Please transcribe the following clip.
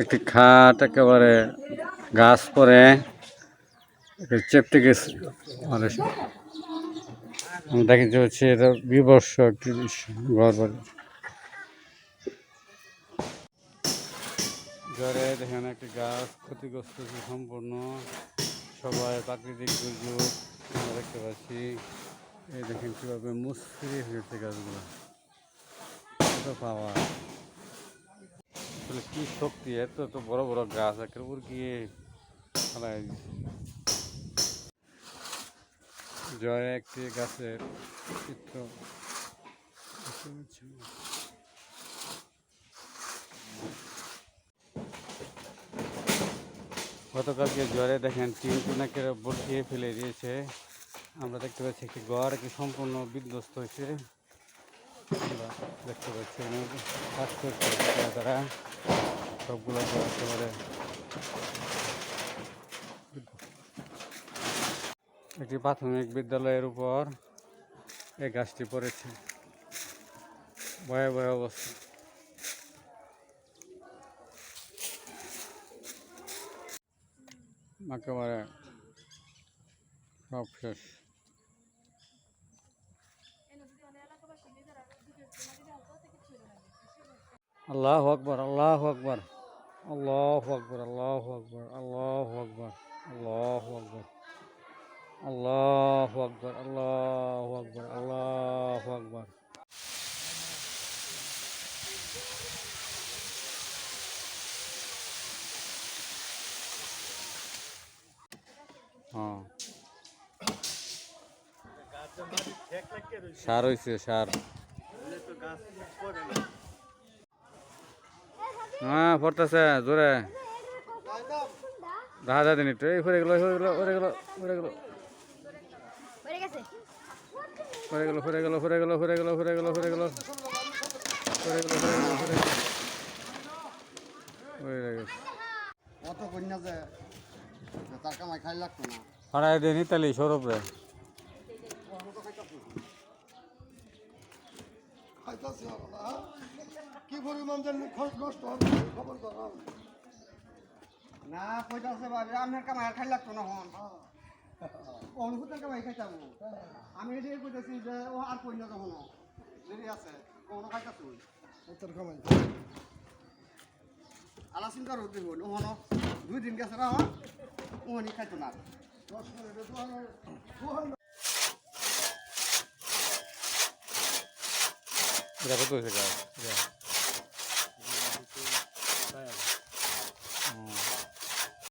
একটি খাট একেবারে গাছ পরে চেপটে গেছে। মানে দেখি যে হচ্ছে এটা বিবর্ষ একটি ঘর বাড়ি। জ্বরে দেখেন একটি গাছ ক্ষতিগ্রস্ত সম্পূর্ণ। সবাই প্রাকৃতিক দুর্যোগ দেখতে পাচ্ছি। এই দেখেন কীভাবে মুসফিরি হয়েছে গাছগুলো। পাওয়া আসলে কি শক্তি এত তো বড় বড় গাছ, একের উপর গিয়ে দিছে। জয় একটি গাছের চিত্র। গতকালকে জ্বরে দেখেন তিন টুনাকে বসিয়ে ফেলে দিয়েছে আমরা দেখতে পাচ্ছি একটি ঘর একটি সম্পূর্ণ বিধ্বস্ত হয়েছে আমরা দেখতে পাচ্ছি তারা সবগুলো একেবারে একটি প্রাথমিক বিদ্যালয়ের উপর এই গাছটি পড়েছে। ভয়াবহ অবস্থা। একেবারে সব শেষ। আল্লাহ আকবর আল্লাহ আকবর আল্লাহ আকবর আল্লাহ আকবর আল্লাহ আকবর আল্লাহ আকবর আল্লাহ আকবর আল্লাহ আকবর আল্লাহ আকবর। হ্যাঁ। সার হয়েছে সার। হ্যাঁ পড়তেছে জোরে দেখা যায় দিন একটু এই ফিরে গেলো ফিরে গেলো ফিরে গেলো ফিরে গেলো হয়ে ফিরে গেলো ফিরে গেলো ফিরে গেলো ফিরে গেলো ফিরে গেলো ফিরে গেলো ফিরে গেলো ফিরে গেলো ফিরে গেলো ফিরে অত কন্যা যে তার কামাই খাই লাগতো না ফাড়াই দিয়ে নিতালি সৌরভ রে খাইতেছি কি পরিমাণ যে খরচ নষ্ট হবে খবর করো না কইতাছে বাবা আপনার কামাই খাই লাগতো না হন। অনুভূতের কামাই খাইতাম। আমি এটাই কইতেছি যে ও আর কন্যা যখন দেরি আছে কোনো খাইতাছ? তোর কামাই। আলা চিন্তা রোদ দিব ওহন দুই দিন গেছে না ওহনি খাইতো না। দশ মিনিট দেখো তো গাছ